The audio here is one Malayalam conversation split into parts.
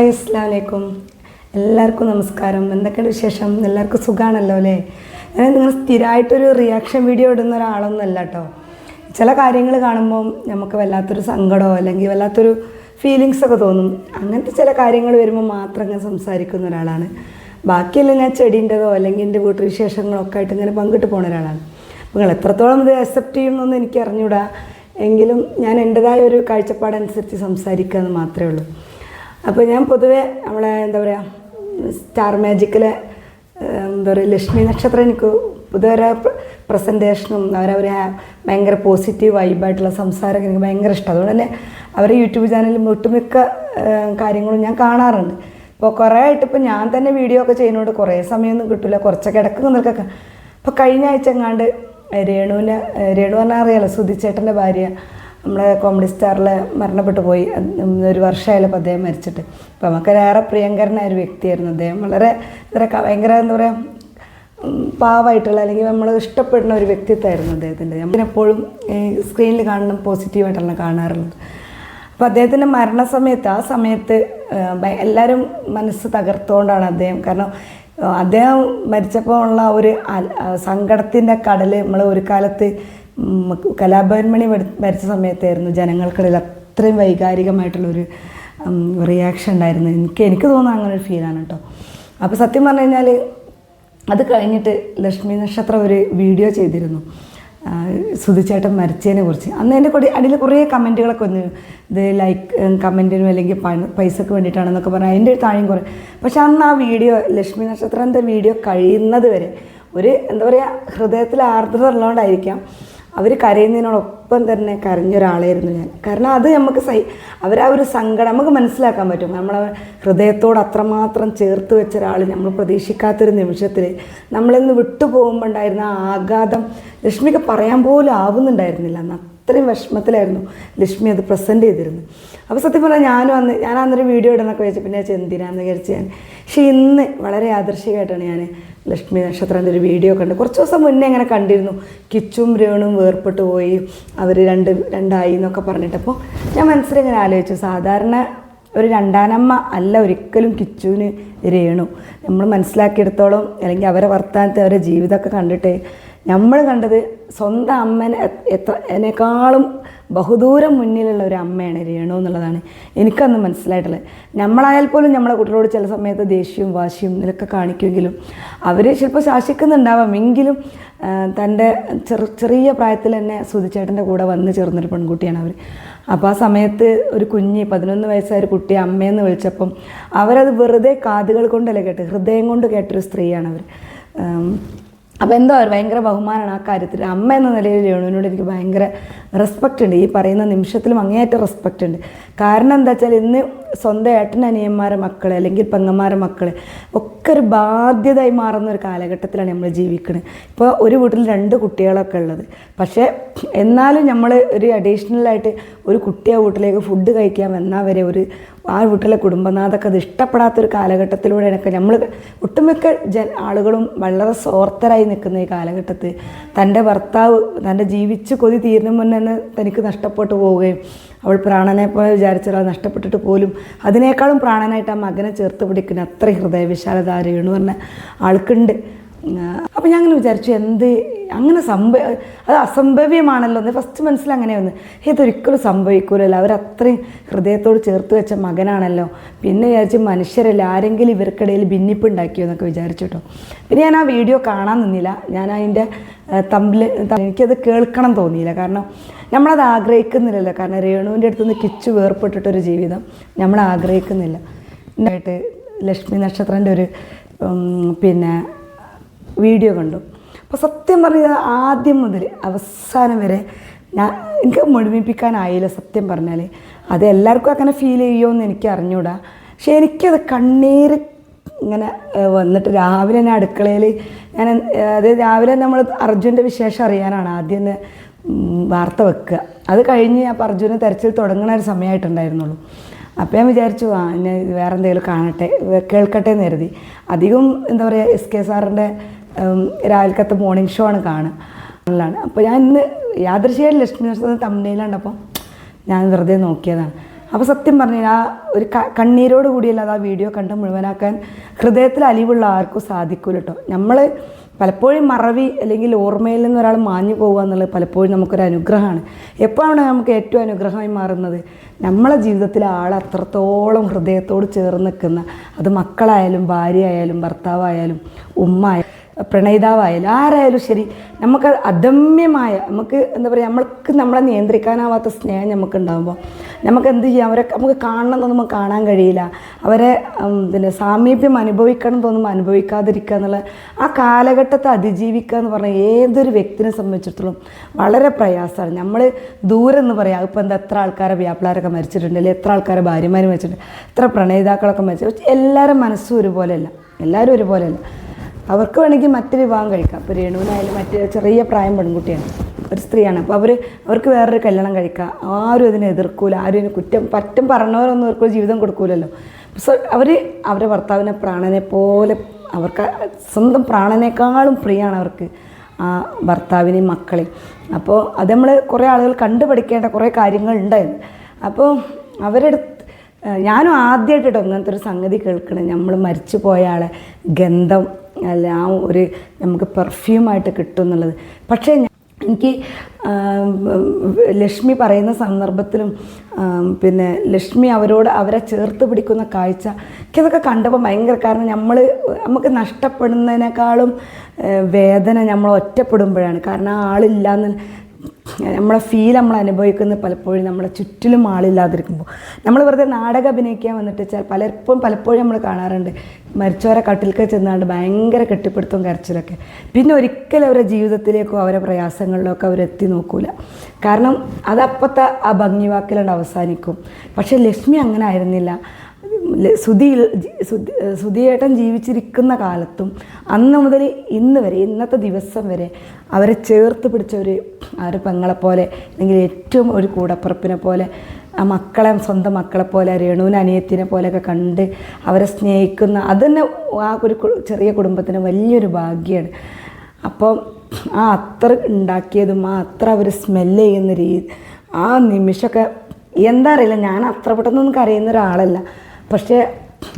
ഹായ് അസ്ലാം വലൈക്കും എല്ലാവർക്കും നമസ്കാരം. എന്തൊക്കെയാണ് വിശേഷം? എല്ലാവർക്കും സുഖമാണല്ലോ അല്ലേ? ഞാൻ നിങ്ങൾ സ്ഥിരമായിട്ടൊരു റിയാക്ഷൻ വീഡിയോ ഇടുന്ന ഒരാളൊന്നുമല്ല കേട്ടോ. ചില കാര്യങ്ങൾ കാണുമ്പോൾ നമുക്ക് വല്ലാത്തൊരു സങ്കടമോ അല്ലെങ്കിൽ വല്ലാത്തൊരു ഫീലിങ്സ് ഒക്കെ തോന്നും. അങ്ങനത്തെ ചില കാര്യങ്ങൾ വരുമ്പോൾ മാത്രം ഞാൻ സംസാരിക്കുന്ന ഒരാളാണ്. ബാക്കിയെല്ലാം ഞാൻ ചെടീന്റെതോ അല്ലെങ്കിൽ എന്റെ വീട്ടുവിശേഷങ്ങളൊക്കെ വിശേഷങ്ങളൊക്കെ ആയിട്ട് ഇങ്ങനെ പങ്കിട്ട് പോകുന്ന ഒരാളാണ്. നിങ്ങൾ എത്രത്തോളം ഇത് അക്സെപ്റ്റ് ചെയ്യണമെന്ന് എനിക്ക് അറിഞ്ഞൂടാ എങ്കിലും ഞാൻ എന്റെതായ ഒരു കാഴ്ചപ്പാടനുസരിച്ച് സംസാരിക്കുക എന്ന് മാത്രമേ ഉള്ളൂ. അപ്പോൾ ഞാൻ പൊതുവേ നമ്മളെ എന്താ പറയുക സ്റ്റാർ മാജിക്കിലെ എന്താ പറയുക ലക്ഷ്മി നക്ഷത്രം എനിക്ക് പൊതുവെ പ്രസന്റേഷനും അവരവർ ഭയങ്കര പോസിറ്റീവ് വൈബായിട്ടുള്ള സംസാരമൊക്കെ എനിക്ക് ഭയങ്കര ഇഷ്ടം. അതുകൊണ്ട് തന്നെ അവരെ യൂട്യൂബ് ചാനലിൽ ഒട്ടുമിക്ക കാര്യങ്ങളും ഞാൻ കാണാറുണ്ട്. ഇപ്പോൾ കുറേ ആയിട്ട് ഇപ്പോൾ ഞാൻ തന്നെ വീഡിയോ ഒക്കെ ചെയ്യുന്നതുകൊണ്ട് കുറേ സമയമൊന്നും കിട്ടില്ല കുറച്ചൊക്കെ ഇടയ്ക്ക് നിൽക്കൊക്കെ. അപ്പോൾ കഴിഞ്ഞ ആഴ്ച എങ്ങാണ്ട് രേണുവിനെ രേണു പറഞ്ഞാൽ അറിയാലോ സുധിച്ചേട്ടന്റെ ഭാര്യ. നമ്മളെ കോമഡി സ്റ്റാറിൽ മരണപ്പെട്ടു പോയി. ഒരു വർഷമായാലും അപ്പോൾ അദ്ദേഹം മരിച്ചിട്ട്. അപ്പോൾ നമുക്കൊരേറെ പ്രിയങ്കരനായ ഒരു വ്യക്തിയായിരുന്നു അദ്ദേഹം. വളരെ ഇത്ര ഭയങ്കര എന്താ പറയുക പാവായിട്ടുള്ള അല്ലെങ്കിൽ നമ്മൾ ഇഷ്ടപ്പെടുന്ന ഒരു വ്യക്തിത്വമായിരുന്നു അദ്ദേഹത്തിന്റെ. നമ്മളെപ്പോഴും സ്ക്രീനിൽ കാണുന്ന പോസിറ്റീവായിട്ടാണ് കാണാറുള്ളത്. അപ്പോൾ അദ്ദേഹത്തിന്റെ മരണസമയത്ത് ആ സമയത്ത് എല്ലാവരും മനസ്സ് തകർത്തുകൊണ്ടാണ് അദ്ദേഹം. കാരണം അദ്ദേഹം മരിച്ചപ്പോൾ ഉള്ള ഒരു സങ്കടത്തിന്റെ കടൽ നമ്മൾ ഒരു കാലത്ത് കലാഭവൻ മണി വരച്ച സമയത്തായിരുന്നു ജനങ്ങൾക്കിടയിൽ അത്രയും വൈകാരികമായിട്ടുള്ളൊരു റിയാക്ഷൻ ഉണ്ടായിരുന്നു എനിക്ക് എനിക്ക് തോന്നുന്ന അങ്ങനെ ഒരു ഫീലാണ് കേട്ടോ അപ്പോൾ സത്യം പറഞ്ഞു കഴിഞ്ഞാൽ അത് കഴിഞ്ഞിട്ട് ലക്ഷ്മി നക്ഷത്രം ഒരു വീഡിയോ ചെയ്തിരുന്നു. സുധിച്ചേട്ടൻ മരിച്ചതിനെ കുറിച്ച്. അന്ന് എന്റെ കൂടെ അടിയിൽ കുറേ കമന്റുകളൊക്കെ വന്നു. ഇത് ലൈക്ക് കമന്റിനും അല്ലെങ്കിൽ പൈസക്ക് വേണ്ടിയിട്ടാണെന്നൊക്കെ പറഞ്ഞാൽ അതിന്റെ താഴെയും കുറേ. പക്ഷെ അന്ന് ആ വീഡിയോ ലക്ഷ്മി നക്ഷത്രത്തിന്റെ വീഡിയോ കഴിയുന്നത് വരെ ഒരു എന്താ പറയുക ഹൃദയത്തിൽ ആർദ്രത ഉള്ളതുകൊണ്ടായിരിക്കാം അവർ കരയുന്നതിനോടൊപ്പം തന്നെ കരഞ്ഞ ഒരാളായിരുന്നു ഞാൻ. കാരണം അത് നമുക്ക് സഹി അവരാ ഒരു സങ്കടം നമുക്ക് മനസ്സിലാക്കാൻ പറ്റും. നമ്മൾ ഹൃദയത്തോട് അത്രമാത്രം ചേർത്ത് വെച്ച ഒരാൾ നമ്മൾ പ്രതീക്ഷിക്കാത്തൊരു നിമിഷത്തിൽ നമ്മളിന്ന് വിട്ടുപോകുമ്പോൾ ഉണ്ടായിരുന്ന ആ ആഘാതം ലക്ഷ്മിക്ക് പറയാൻ പോലും ആവുന്നുണ്ടായിരുന്നില്ല. അന്ന് അത്രയും വിഷമത്തിലായിരുന്നു ലക്ഷ്മി അത് പ്രസന്റ് ചെയ്തിരുന്നു അപ്പോൾ സത്യം പറഞ്ഞാൽ ഞാനും അന്ന് ഞാൻ അന്നൊരു വീഡിയോ ഇടണമൊക്കെ വെച്ച് പിന്നെ ചെന്തിരാന്ന് വിചാരിച്ച് ഞാൻ. പക്ഷേ ഇന്ന് വളരെ ആദർശികമായിട്ടാണ് ഞാൻ ലക്ഷ്മി നക്ഷത്രത്തിന്റെ ഒരു വീഡിയോ കണ്ട്. കുറച്ച് ദിവസം മുന്നേ ഇങ്ങനെ കണ്ടിരുന്നു. കിച്ചും രേണും വേർപെട്ട് പോയി. അവർ രണ്ട് രണ്ടായി എന്നൊക്കെ പറഞ്ഞിട്ടപ്പോൾ ഞാൻ മനസ്സിൽ ഇങ്ങനെ ആലോചിച്ചു. സാധാരണ ഒരു രണ്ടാനമ്മ അല്ല ഒരിക്കലും കിച്ചുവിന് രേണു. നമ്മൾ മനസ്സിലാക്കിയെടുത്തോളം അല്ലെങ്കിൽ അവരെ വർത്താനത്തെ അവരുടെ ജീവിതമൊക്കെ കണ്ടിട്ട് നമ്മൾ കണ്ടത് സ്വന്തം അമ്മനെ എത്ര എന്നെക്കാളും ബഹുദൂരം മുന്നിലുള്ള ഒരു അമ്മയാണ് രേണു എന്നുള്ളതാണ് എനിക്കന്ന് മനസ്സിലായിട്ടുള്ളത്. നമ്മളായാൽ പോലും നമ്മളെ കുട്ടികളോട് ചില സമയത്ത് ദേഷ്യവും വാശിയും ഇതിലൊക്കെ കാണിക്കുമെങ്കിലും അവർ ചിലപ്പോൾ ശാസിക്കുന്നുണ്ടാവാം. എങ്കിലും തന്റെ ചെറു ചെറിയ പ്രായത്തിൽ തന്നെ സുധിച്ചേട്ടന്റെ കൂടെ വന്ന് ചേർന്നൊരു പെൺകുട്ടിയാണ് അവർ അപ്പോൾ ആ സമയത്ത് ഒരു കുഞ്ഞ് പതിനൊന്ന് വയസ്സായ ഒരു കുട്ടി അമ്മയെന്ന് വിളിച്ചപ്പം അവരത് വെറുതെ കാതുകൾ കൊണ്ടല്ല കേട്ട് ഹൃദയം കൊണ്ട് കേട്ടൊരു സ്ത്രീയാണ് അവർ അപ്പോൾ എന്തോ ഒരു ഭയങ്കര ബഹുമാനമാണ് ആ കാര്യത്തിൽ. അമ്മ എന്ന നിലയിൽ രേണുവിനോട് എനിക്ക് ഭയങ്കര റെസ്പെക്റ്റ് ഉണ്ട്. ഈ പറയുന്ന നിമിഷത്തിലും അങ്ങേയറ്റം റെസ്പെക്റ്റ് ഉണ്ട്. കാരണം എന്താ വെച്ചാൽ ഇന്ന് സ്വന്തം ഏട്ടൻ അനിയന്മാരെ മക്കളെ അല്ലെങ്കിൽ പെങ്ങന്മാരെ മക്കളെ ഒക്കെ ഒരു ബാധ്യതയായി മാറുന്ന ഒരു കാലഘട്ടത്തിലാണ് നമ്മൾ ജീവിക്കുന്നത് ഇപ്പോൾ ഒരു വീട്ടിൽ രണ്ട് കുട്ടികളൊക്കെ ഉള്ളത്. പക്ഷേ എന്നാലും നമ്മൾ ഒരു അഡീഷണലായിട്ട് ഒരു കുട്ടിയെ വീട്ടിലേക്ക് ഫുഡ് കഴിക്കാൻ വന്നാൽ വരെ ഒരു ആ വീട്ടിലെ കുടുംബനാഥൊക്കെ അത് ഇഷ്ടപ്പെടാത്തൊരു കാലഘട്ടത്തിലൂടെയൊക്കെ നമ്മൾ ഒട്ടുമിക്ക ജ ആളുകളും വളരെ സ്വാർത്ഥരായി നിൽക്കുന്ന ഈ കാലഘട്ടത്തിൽ തന്റെ ഭർത്താവ് തന്റെ ജീവിച്ച് കൊതി തീരുന്ന മുന്നേ തന്നെ തനിക്ക് നഷ്ടപ്പെട്ടു പോവുകയും അവൾ പ്രാണനെ പോലെ വിചാരിച്ചാൽ നഷ്ടപ്പെട്ടിട്ട് പോലും അതിനേക്കാളും പ്രാണനായിട്ട് ആ മകനെ ചേർത്ത് പിടിക്കുന്ന അത്ര ഹൃദയവിശാലത രേണു പറഞ്ഞ ആൾക്കുണ്ട്. അപ്പോൾ ഞാൻ അങ്ങനെ വിചാരിച്ചു എന്ത് അങ്ങനെ സംഭ അത് അസംഭവ്യമാണല്ലോ. എന്ന് ഫസ്റ്റ് മനസ്സിൽ അങ്ങനെ വന്ന് ഇതൊരിക്കലും സംഭവിക്കൂലല്ലോ. അവരത്രയും ഹൃദയത്തോട് ചേർത്ത് വെച്ച മകനാണല്ലോ. പിന്നെ വിചാരിച്ച് മനുഷ്യരല്ല ആരെങ്കിലും ഇവർക്കിടയിൽ ഭിന്നിപ്പുണ്ടാക്കിയോ എന്നൊക്കെ വിചാരിച്ചു കേട്ടോ പിന്നെ ഞാൻ ആ വീഡിയോ കാണാൻ നിന്നില്ല. ഞാൻ അതിന്റെ തമ്പിൽ എനിക്കത് കേൾക്കണം തോന്നിയില്ല. കാരണം നമ്മളത് ആഗ്രഹിക്കുന്നില്ലല്ലോ. കാരണം രേണുവിന്റെ അടുത്ത് നിന്ന് കിച്ചു വേർപെട്ടിട്ടൊരു ജീവിതം നമ്മൾ ആഗ്രഹിക്കുന്നില്ല. ആയിട്ട് ലക്ഷ്മി നക്ഷത്രന്റെ ഒരു പിന്നെ വീഡിയോ കണ്ടു. അപ്പോൾ സത്യം പറഞ്ഞാൽ ആദ്യം മുതൽ അവസാനം വരെ ഞാൻ എനിക്ക് മുഴുമിപ്പിക്കാനായില്ല സത്യം പറഞ്ഞാൽ അത് എല്ലാവർക്കും അങ്ങനെ ഫീൽ ചെയ്യുമോയെന്ന് എനിക്ക് അറിഞ്ഞൂടാ. പക്ഷേ എനിക്കത് കണ്ണീര് ഇങ്ങനെ വന്നിട്ട് രാവിലെ തന്നെ അടുക്കളയിൽ ഞാൻ അതായത് അത് രാവിലെ നമ്മൾ അർജുന്റെ വിശേഷം അറിയാനാണ് ആദ്യം തന്നെ വാർത്ത വെക്കുക. അത് കഴിഞ്ഞ് അപ്പോൾ അർജുനെ തെരച്ചിൽ തുടങ്ങുന്ന ഒരു സമയമായിട്ടുണ്ടായിരുന്നുള്ളൂ അപ്പോൾ ഞാൻ വിചാരിച്ചു ആ എന്നെ വേറെ എന്തെങ്കിലും കാണട്ടെ കേൾക്കട്ടെ എന്ന് കരുതി. അധികം എന്താ പറയുക എസ് കെ സാറിന്റെ രാവിലത്തെ മോർണിംഗ് ഷോ ആണ് കാണുക. അപ്പോൾ ഞാൻ ഇന്ന് യാദൃശ്യമായിട്ട് ലക്ഷ്മി നക്ഷത്രം തമ്മിലുണ്ടപ്പോൾ ഞാൻ വെറുതെ നോക്കിയതാണ്. അപ്പോൾ സത്യം പറഞ്ഞു ആ ഒരു കണ്ണീരോട് കൂടിയല്ലാതെ ആ വീഡിയോ കണ്ട് മുഴുവനാക്കാൻ ഹൃദയത്തിൽ അലിവുള്ള ആർക്കും സാധിക്കൂല കേട്ടോ നമ്മൾ പലപ്പോഴും മറവി അല്ലെങ്കിൽ ഓർമ്മയിൽ നിന്ന് ഒരാൾ മാഞ്ഞു പോകുക എന്നുള്ളത് പലപ്പോഴും നമുക്കൊരു അനുഗ്രഹമാണ്. എപ്പോഴാണ് നമുക്ക് ഏറ്റവും അനുഗ്രഹമായി മാറുന്നത്? നമ്മളെ ജീവിതത്തിൽ ആൾ അത്രത്തോളം ഹൃദയത്തോട് ചേർന്ന് നിൽക്കുന്ന അത് മക്കളായാലും ഭാര്യയായാലും ഭർത്താവായാലും ഉമ്മ പ്രണയിതാവായാലും ആരായാലും ശരി നമുക്ക് അദമ്യമായ നമുക്ക് എന്താ പറയുക നമ്മൾക്ക് നമ്മളെ നിയന്ത്രിക്കാനാവാത്ത സ്നേഹം നമുക്ക് ഉണ്ടാകുമ്പോൾ നമുക്ക് എന്ത് ചെയ്യാം? അവരെ നമുക്ക് കാണണം നമുക്ക് കാണാൻ കഴിയില്ല. അവരെ പിന്നെ സാമീപ്യം അനുഭവിക്കണം തോന്നുമ്പോൾ അനുഭവിക്കാതിരിക്കുക എന്നുള്ള ആ കാലഘട്ടത്തെ അതിജീവിക്കുക എന്ന് പറഞ്ഞാൽ ഏതൊരു വ്യക്തിനെ സംബന്ധിച്ചിടത്തോളം വളരെ പ്രയാസമാണ്. നമ്മൾ ദൂരം എന്ന് പറയാം ഇപ്പം എന്താ എത്ര ആൾക്കാരെ വ്യാപാരമൊക്കെ മരിച്ചിട്ടുണ്ട്? അല്ലെങ്കിൽ എത്ര ആൾക്കാരെ ഭാര്യമാർ മരിച്ചിട്ടുണ്ട്? എത്ര പ്രണയിതാക്കളൊക്കെ മരിച്ചിട്ടുണ്ട്? എല്ലാവരും മനസ്സും ഒരുപോലെയല്ല. എല്ലാവരും ഒരുപോലെയല്ല. അവർക്ക് വേണമെങ്കിൽ മറ്റൊരു വിവാഹം കഴിക്കാം. ഇപ്പോൾ രേണുവിനായാലും മറ്റ് ചെറിയ പ്രായം പെൺകുട്ടിയാണ്. ഒരു സ്ത്രീയാണ്. അപ്പോൾ അവർ അവർക്ക് വേറൊരു കല്യാണം കഴിക്കാം. ആരും അതിനെ എതിർക്കൂല. ആരും ഇതിന് കുറ്റം പറ്റും പറഞ്ഞവരൊന്നും അവർക്ക് ജീവിതം കൊടുക്കൂലല്ലോ. സോ അവർ അവരുടെ ഭർത്താവിനെ പ്രാണനെ പോലെ അവർക്ക് സ്വന്തം പ്രാണനേക്കാളും പ്രിയമാണ് അവർക്ക് ആ ഭർത്താവിനെയും മക്കളെയും. അപ്പോൾ അത് നമ്മൾ കുറേ ആളുകൾ കണ്ടുപഠിക്കേണ്ട കുറേ കാര്യങ്ങൾ കാര്യങ്ങളുണ്ടായിരുന്നു അപ്പോൾ അവരെടുത്ത് ഞാനും ആദ്യമായിട്ട് കേട്ടോ അങ്ങനത്തെ ഒരു സംഗതി കേൾക്കണേ. നമ്മൾ മരിച്ചു പോയ ആളെ ഗന്ധം അല്ല ആ ഒരു നമുക്ക് പെർഫ്യൂമായിട്ട് കിട്ടും എന്നുള്ളത് പക്ഷേ എനിക്ക് ലക്ഷ്മി പറയുന്ന സന്ദർഭത്തിലും പിന്നെ ലക്ഷ്മി അവരോട് അവരെ ചേർത്ത് പിടിക്കുന്ന കാഴ്ച എനിക്കതൊക്കെ കണ്ടപ്പോൾ ഭയങ്കര കാരണം നമ്മൾ നമുക്ക് നഷ്ടപ്പെടുന്നതിനേക്കാളും വേദന നമ്മൾ ഒറ്റപ്പെടുമ്പോഴാണ്. കാരണം ആളില്ലാന്ന് നമ്മളെ ഫീൽ നമ്മൾ അനുഭവിക്കുന്നത് പലപ്പോഴും നമ്മളെ ചുറ്റിലും ആളില്ലാതിരിക്കുമ്പോൾ നമ്മൾ വെറുതെ നാടക അഭിനയിക്കാൻ വന്നിട്ട് വെച്ചാൽ പലപ്പോഴും പലപ്പോഴും നമ്മൾ കാണാറുണ്ട്. മരിച്ചവരെ കട്ടിൽക്ക് ചെന്നാണ്ട് ഭയങ്കര കെട്ടിപ്പിടുത്തവും കരച്ചിലൊക്കെ. പിന്നെ ഒരിക്കലും അവരുടെ ജീവിതത്തിലേക്കോ അവരുടെ പ്രയാസങ്ങളിലൊക്കെ അവരെത്തി നോക്കൂല. കാരണം അതപ്പത്തെ ആ ഭംഗി വാക്കിലുണ്ട് അവസാനിക്കും. പക്ഷേ ലക്ഷ്മി അങ്ങനെ ആയിരുന്നില്ല. ല- സുധി സുധിയേട്ടൻ ജീവിച്ചിരിക്കുന്ന കാലത്തും അന്ന് മുതൽ ഇന്ന് വരെ ഇന്നത്തെ ദിവസം വരെ അവരെ ചേർത്ത് പിടിച്ച ഒരു ആ ഒരു പെങ്ങളെ പോലെ അല്ലെങ്കിൽ ഏറ്റവും ഒരു കൂടപ്പുറപ്പിനെ പോലെ ആ മക്കളെ സ്വന്തം മക്കളെ പോലെ രേണുവിനെ അനിയത്തിനെ പോലെയൊക്കെ കണ്ട് അവരെ സ്നേഹിക്കുന്ന അത് തന്നെ ആ ഒരു ചെറിയ കുടുംബത്തിന് വലിയൊരു ഭാഗ്യമാണ് അപ്പോൾ ആ അത്ര ഉണ്ടാക്കിയതും ആ അത്ര അവർ സ്മെല്ല് ചെയ്യുന്ന രീതി ആ നിമിഷമൊക്കെ എന്താ അറിയില്ല ഞാൻ അത്ര പെട്ടെന്നൊന്നും കരയുന്ന ഒരാളല്ല. പക്ഷേ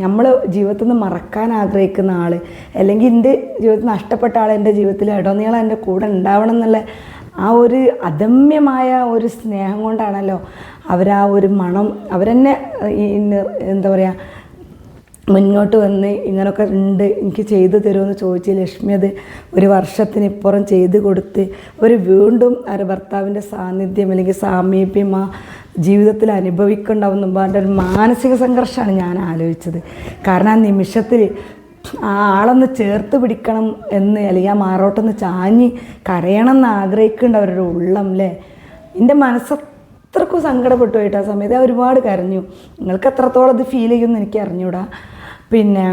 നമ്മൾ ജീവിതത്തിൽ നിന്ന് മറക്കാൻ ആഗ്രഹിക്കുന്ന ആൾ അല്ലെങ്കിൽ എന്റെ ജീവിതത്തിൽ നഷ്ടപ്പെട്ട ആൾ എന്റെ ജീവിതത്തിൽ ഇടനീളം എന്റെ കൂടെ ഉണ്ടാവണം എന്നുള്ള ആ ഒരു അദമ്യമായ ഒരു സ്നേഹം കൊണ്ടാണല്ലോ അവരാ ഒരു മണം അവരെന്നെ എന്താ പറയുക മുന്നോട്ട് വന്ന് ഇങ്ങനൊക്കെ ഉണ്ട് എനിക്ക് ചെയ്തു തരുമെന്ന് ചോദിച്ച് ലക്ഷ്മി അത് ഒരു വർഷത്തിന് ഇപ്പുറം ചെയ്ത് കൊടുത്ത് ഒരു വീണ്ടും ഒരു ഭർത്താവിന്റെ സാന്നിധ്യം അല്ലെങ്കിൽ സാമീപ്യം ആ ജീവിതത്തിൽ അനുഭവിക്കണ്ടാവുന്ന പറഞ്ഞ ഒരു മാനസിക സംഘർഷമാണ് ഞാൻ ആലോചിച്ചത്. കാരണം ആ നിമിഷത്തിൽ ആ ആളൊന്ന് ചേർത്ത് പിടിക്കണം എന്ന് അല്ലെങ്കിൽ ആ മാറോട്ടൊന്ന് ചാഞ്ഞ് കരയണം എന്ന് ആഗ്രഹിക്കേണ്ട അവരുടെ ഉള്ളം അല്ലേ എന്റെ മനസ്സ് അത്രക്കും സങ്കടപ്പെട്ടു പോയിട്ട് ആ സമയത്ത്. ഒരുപാട് കരഞ്ഞു. നിങ്ങൾക്ക് എത്രത്തോളം അത് ഫീൽ ചെയ്യുമെന്ന് എനിക്ക് അറിഞ്ഞൂടാ. പിന്നെ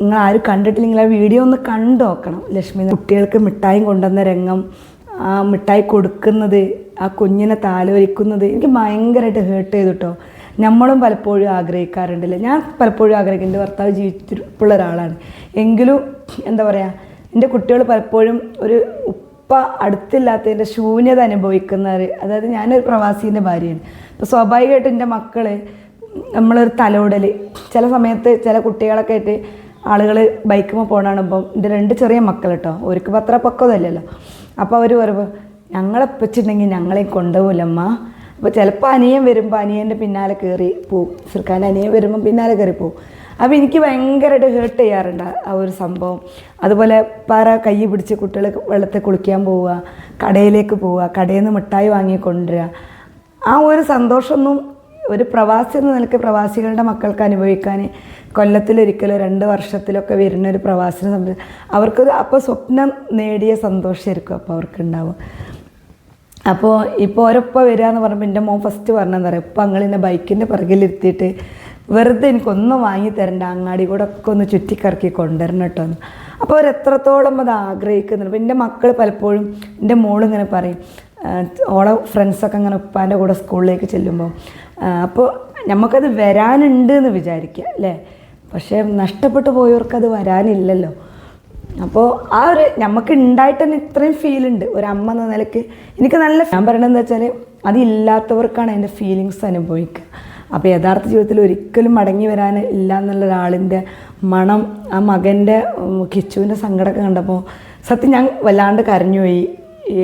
നിങ്ങൾ ആരും കണ്ടിട്ടില്ലെങ്കിൽ ആ വീഡിയോ ഒന്ന് കണ്ടു നോക്കണം ലക്ഷ്മി കുട്ടികൾക്ക് മിഠായി കൊണ്ടുവന്ന രംഗം ആ മിഠായി കൊടുക്കുന്നത് ആ കുഞ്ഞിനെ താലോലിക്കുന്നത് എനിക്ക് ഭയങ്കരമായിട്ട് ഹേർട്ട് ചെയ്തു കേട്ടോ നമ്മളും പലപ്പോഴും ആഗ്രഹിക്കാറുണ്ടല്ലേ. ഞാൻ പലപ്പോഴും ആഗ്രഹിക്കും. എന്റെ ഭർത്താവ് ജീവിച്ചിട്ടുള്ള ഒരാളാണ്. എങ്കിലും എന്താ പറയുക എന്റെ കുട്ടികൾ പലപ്പോഴും ഒരു ഉപ്പ അടുത്തില്ലാത്തതിന്റെ ശൂന്യത അനുഭവിക്കുന്നവർ അതായത് ഞാനൊരു പ്രവാസീന്റെ ഭാര്യയാണ്. അപ്പോൾ സ്വാഭാവികമായിട്ടും എന്റെ മക്കൾ നമ്മളൊരു തലോടൽ ചില സമയത്ത് ചില കുട്ടികളൊക്കെ ആയിട്ട് ആളുകൾ ബൈക്കുമ്പോൾ പോകണാണ് ഇപ്പം എന്റെ രണ്ട് ചെറിയ മക്കൾ കേട്ടോ അവർക്ക് അത്ര പക്വതല്ലല്ലോ അപ്പോൾ അവർ പറയുമ്പോൾ ഞങ്ങളെ വെച്ചിട്ടുണ്ടെങ്കിൽ ഞങ്ങളെ കൊണ്ടുപോകില്ലമ്മ അപ്പോൾ ചിലപ്പോൾ അനിയൻ വരുമ്പോൾ അനിയന്റെ പിന്നാലെ കയറി പോവും. സിർക്കാന്റെ അനിയൻ വരുമ്പോൾ പിന്നാലെ കയറി പോവും. അപ്പോൾ എനിക്ക് ഭയങ്കരമായിട്ട് ഹേർട്ട് ചെയ്യാറുണ്ട് ആ ഒരു സംഭവം. അതുപോലെ പാറ കൈ പിടിച്ച് കുട്ടികൾ വെള്ളത്തിൽ കുളിക്കാൻ പോവുക കടയിലേക്ക് പോവുക കടയിൽ നിന്ന് മിഠായി വാങ്ങി കൊണ്ടുവരിക. ആ ഒരു സന്തോഷമൊന്നും ഒരു പ്രവാസി എന്ന നിലയ്ക്ക് പ്രവാസികളുടെ മക്കൾക്ക് അനുഭവിക്കാൻ കൊല്ലത്തിലൊരിക്കലോ രണ്ട് വർഷത്തിലൊക്കെ വരുന്ന ഒരു പ്രവാസിനെ സംബന്ധിച്ച് അവർക്ക് അപ്പോൾ സ്വപ്നം നേടിയ സന്തോഷമായിരിക്കും അപ്പോൾ അവർക്കുണ്ടാവും അപ്പോൾ ഇപ്പോൾ ഓരോപ്പം വരിക എന്ന് പറയുമ്പോൾ എന്റെ മോൻ ഫസ്റ്റ് പറഞ്ഞെന്താ പറയുക? ഇപ്പം അങ്ങളിന്നെ ബൈക്കിന്റെ പിറകിലിരുത്തിയിട്ട് വെറുതെ എനിക്കൊന്നും വാങ്ങി തരണ്ട അങ്ങാടി കൂടെ ഒക്കെ ഒന്ന് ചുറ്റിക്കറക്കി കൊണ്ടുവരണം കേട്ടോ എന്ന്. അപ്പോൾ അവർ എത്രത്തോളം അത് ആഗ്രഹിക്കുന്നുണ്ട്. അപ്പോൾ എന്റെ മക്കൾ പലപ്പോഴും എന്റെ മോളിങ്ങനെ പറയും ഓളെ ഫ്രണ്ട്സൊക്കെ അങ്ങനെ ഉപ്പാന്റെ കൂടെ സ്കൂളിലേക്ക് ചെല്ലുമ്പോൾ അപ്പോൾ നമുക്കത് വരാനുണ്ട് എന്ന് വിചാരിക്കുക അല്ലേ? പക്ഷേ നഷ്ടപ്പെട്ടു പോയവർക്കത് വരാനില്ലല്ലോ. അപ്പോൾ ആ ഒരു നമുക്ക് ഉണ്ടായിട്ട് തന്നെ ഇത്രയും ഫീൽ ഉണ്ട്. ഒരു അമ്മ എന്ന നിലയ്ക്ക് എനിക്ക് നല്ല ഞാൻ പറയണതെന്ന് വെച്ചാൽ അതില്ലാത്തവർക്കാണ് അതിന്റെ ഫീലിങ്സ് അനുഭവിക്കുക. അപ്പോൾ യഥാർത്ഥ ജീവിതത്തിൽ ഒരിക്കലും മടങ്ങി വരാൻ ഇല്ല എന്നുള്ള ഒരാളിന്റെ മണം ആ മകന്റെ കിച്ചുവിന്റെ സങ്കടമൊക്കെ കണ്ടപ്പോൾ സത്യം ഞാൻ വല്ലാണ്ട് കരഞ്ഞുപോയി.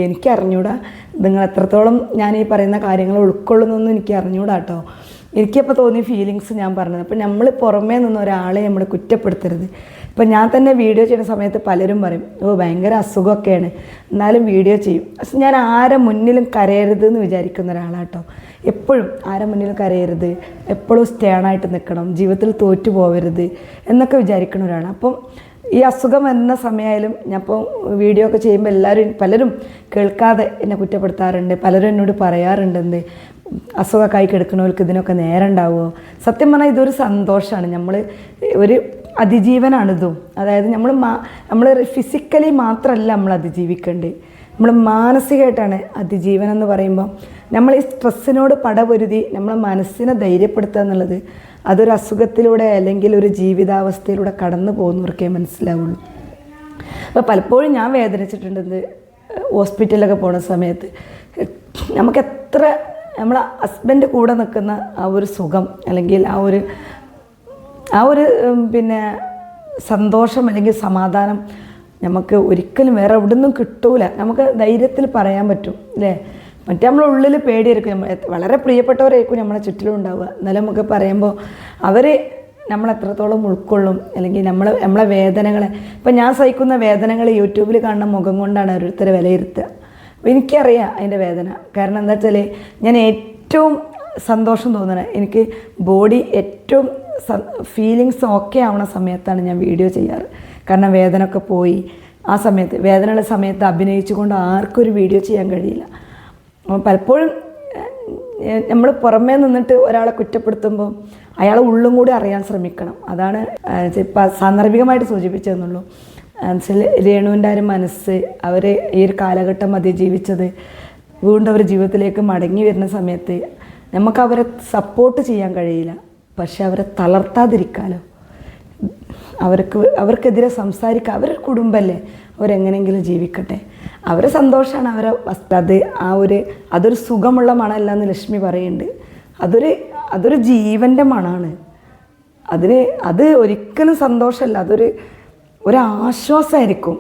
എനിക്ക് അറിഞ്ഞൂടാ. നിങ്ങൾ എത്രത്തോളം ഞാൻ ഈ പറയുന്ന കാര്യങ്ങൾ ഉൾക്കൊള്ളുന്നൊന്നും എനിക്ക് അറിഞ്ഞൂടാ കേട്ടോ എനിക്കപ്പോൾ തോന്നിയ ഫീലിങ്സ് ഞാൻ പറഞ്ഞത്. അപ്പം നമ്മൾ പുറമേ നിന്ന് ഒരാളെ നമ്മൾ കുറ്റപ്പെടുത്തരുത്. ഇപ്പം ഞാൻ തന്നെ വീഡിയോ ചെയ്യുന്ന സമയത്ത് പലരും പറയും ഓ ഭയങ്കര അസുഖമൊക്കെയാണ്. എന്നാലും വീഡിയോ ചെയ്യും. പക്ഷെ ഞാൻ ആരെ മുന്നിലും കരയരുത് എന്ന് വിചാരിക്കുന്ന ഒരാളാട്ടോ എപ്പോഴും ആരെ മുന്നിൽ കരയരുത്. എപ്പോഴും സ്റ്റേണായിട്ട് നിൽക്കണം. ജീവിതത്തിൽ തോറ്റു പോകരുത് എന്നൊക്കെ വിചാരിക്കുന്ന ഒരാളാണ്. അപ്പം ഈ അസുഖം വരുന്ന സമയമായാലും ഞാനിപ്പോൾ വീഡിയോ ഒക്കെ ചെയ്യുമ്പോൾ എല്ലാവരും പലരും കേൾക്കാതെ എന്നെ കുറ്റപ്പെടുത്താറുണ്ട്. പലരും എന്നോട് പറയാറുണ്ടെന്ന്. അസുഖമൊക്കെ ആയി കിടക്കുന്നവർക്ക് ഇതിനൊക്കെ നേരം ഉണ്ടാവുമോ? സത്യം പറഞ്ഞാൽ ഇതൊരു സന്തോഷമാണ്. നമ്മൾ ഒരു അതിജീവനാണിതും അതായത് നമ്മൾ നമ്മൾ ഫിസിക്കലി മാത്രമല്ല നമ്മൾ അതിജീവിക്കേണ്ടത്. നമ്മൾ മാനസികമായിട്ടാണ് അതിജീവനം എന്ന് പറയുമ്പോൾ നമ്മൾ ഈ സ്ട്രെസ്സിനോട് പടപൊരുതി നമ്മളെ മനസ്സിനെ ധൈര്യപ്പെടുത്തുക എന്നുള്ളത് അതൊരു അസുഖത്തിലൂടെ അല്ലെങ്കിൽ ഒരു ജീവിതാവസ്ഥയിലൂടെ കടന്നു പോകുന്നവർക്കേ മനസ്സിലാവുള്ളൂ. അപ്പോൾ പലപ്പോഴും ഞാൻ വേദനിച്ചിട്ടുണ്ട് ഇത് ഹോസ്പിറ്റലിലൊക്കെ പോണ സമയത്ത്. നമുക്ക് എത്ര നമ്മളെ ഹസ്ബൻഡ് കൂടെ നിൽക്കുന്ന ആ ഒരു സുഖം അല്ലെങ്കിൽ ആ ഒരു ആ ഒരു പിന്നെ സന്തോഷം അല്ലെങ്കിൽ സമാധാനം നമുക്ക് ഒരിക്കലും വേറെ എവിടെ നിന്നും കിട്ടൂല. നമുക്ക് ധൈര്യത്തിൽ പറയാൻ പറ്റും അല്ലേ? മറ്റേ നമ്മളെ ഉള്ളിൽ പേടിയായിരിക്കും. നമ്മൾ വളരെ പ്രിയപ്പെട്ടവരായിരിക്കും നമ്മളെ ചുറ്റിലും ഉണ്ടാവുക. എന്നാലും നമുക്ക് പറയുമ്പോൾ അവർ നമ്മൾ എത്രത്തോളം ഉൾക്കൊള്ളും അല്ലെങ്കിൽ നമ്മൾ നമ്മളെ വേദനകളെ. ഇപ്പം ഞാൻ സഹിക്കുന്ന വേദനകൾ യൂട്യൂബിൽ കാണുന്ന മുഖം കൊണ്ടാണ് ഓരോരുത്തരെ വിലയിരുത്തുക. അപ്പോൾ എനിക്കറിയാം അതിന്റെ വേദന. കാരണം എന്താ വെച്ചാൽ ഞാൻ ഏറ്റവും സന്തോഷം തോന്നണേ എനിക്ക് ബോഡി ഏറ്റവും ഫീലിങ്സ് ഓക്കെ ആവുന്ന സമയത്താണ് ഞാൻ വീഡിയോ ചെയ്യാറ്. കാരണം വേദന ഒക്കെ പോയി. ആ സമയത്ത് വേദനയുള്ള സമയത്ത് അഭിനയിച്ചുകൊണ്ട് ആർക്കും ഒരു വീഡിയോ ചെയ്യാൻ കഴിയില്ല. പലപ്പോഴും നമ്മൾ പുറമേ നിന്നിട്ട് ഒരാളെ കുറ്റപ്പെടുത്തുമ്പോൾ അയാൾ ഉള്ളും കൂടി അറിയാൻ ശ്രമിക്കണം. അതാണ് ഇപ്പം സാന്ദർഭികമായിട്ട് സൂചിപ്പിച്ചതെന്നുള്ളൂ. രേണുവിന്റെ ഒരു മനസ്സ് അവർ ഈ ഒരു കാലഘട്ടം അതിജീവിച്ചത് വീണ്ടും അവർ ജീവിതത്തിലേക്ക് മടങ്ങി വരുന്ന സമയത്ത് നമുക്ക് അവരെ സപ്പോർട്ട് ചെയ്യാൻ കഴിയില്ല. പക്ഷെ അവരെ തളർത്താതിരിക്കാലോ? അവർക്ക് അവർക്കെതിരെ സംസാരിക്കുക അവർ കുടുംബമല്ലേ അവരെങ്ങനെയെങ്കിലും ജീവിക്കട്ടെ. അവരെ സന്തോഷമാണ് അവരെ അത് ആ ഒരു അതൊരു സുഖമുള്ള മണമല്ല എന്ന് ലക്ഷ്മി പറയുന്നുണ്ട് അതൊരു അതൊരു ജീവന്റെ മണമാണ് അതിന് അത് ഒരിക്കലും സന്തോഷമല്ല അതൊരു ഒരാശ്വാസമായിരിക്കും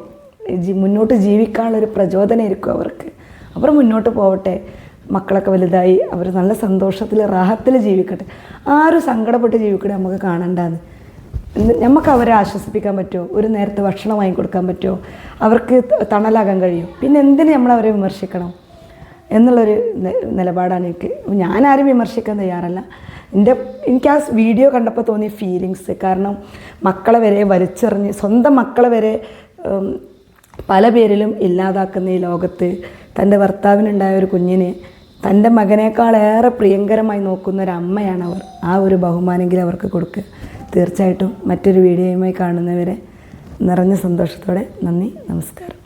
മുന്നോട്ട് ജീവിക്കാനുള്ളൊരു പ്രചോദനമായിരിക്കും അവർക്ക്. അവർ മുന്നോട്ട് പോവട്ടെ. മക്കളൊക്കെ വലുതായി അവർ നല്ല സന്തോഷത്തിൽ റാഹത്തിൽ ജീവിക്കട്ടെ. ആരും സങ്കടപ്പെട്ട് ജീവിക്കട്ടെ നമുക്ക് കാണണ്ടാന്ന്. നമുക്ക് അവരെ ആശ്വസിപ്പിക്കാൻ പറ്റുമോ? ഒരു നേരത്തെ ഭക്ഷണം വാങ്ങിക്കൊടുക്കാൻ പറ്റുമോ? അവർക്ക് തണലാകാൻ കഴിയും. പിന്നെ എന്തിന് നമ്മൾ അവരെ വിമർശിക്കണം? എന്നുള്ളൊരു നിലപാടാണ് എനിക്ക്. ഞാൻ ആരും വിമർശിക്കാൻ തയ്യാറല്ല. എന്റെ എനിക്ക് ആ വീഡിയോ കണ്ടപ്പോൾ തോന്നിയ ഫീലിങ്സ് കാരണം മക്കളെ വരെ വലിച്ചെറിഞ്ഞ് സ്വന്തം മക്കളെ വരെ പല പേരിലും ഇല്ലാതാക്കുന്ന ഈ ലോകത്ത് തന്റെ ഭർത്താവിനുണ്ടായ ഒരു കുഞ്ഞിനെ തന്റെ മകനേക്കാളേറെ പ്രിയങ്കരമായി നോക്കുന്ന ഒരു അമ്മയാണ് അവർ. ആ ഒരു ബഹുമാനെങ്കിലും അവർക്ക് കൊടുക്കുക തീർച്ചയായിട്ടും മറ്റൊരു വീഡിയോയുമായി കാണുന്നവരെ നിറഞ്ഞ സന്തോഷത്തോടെ നന്ദി നമസ്കാരം.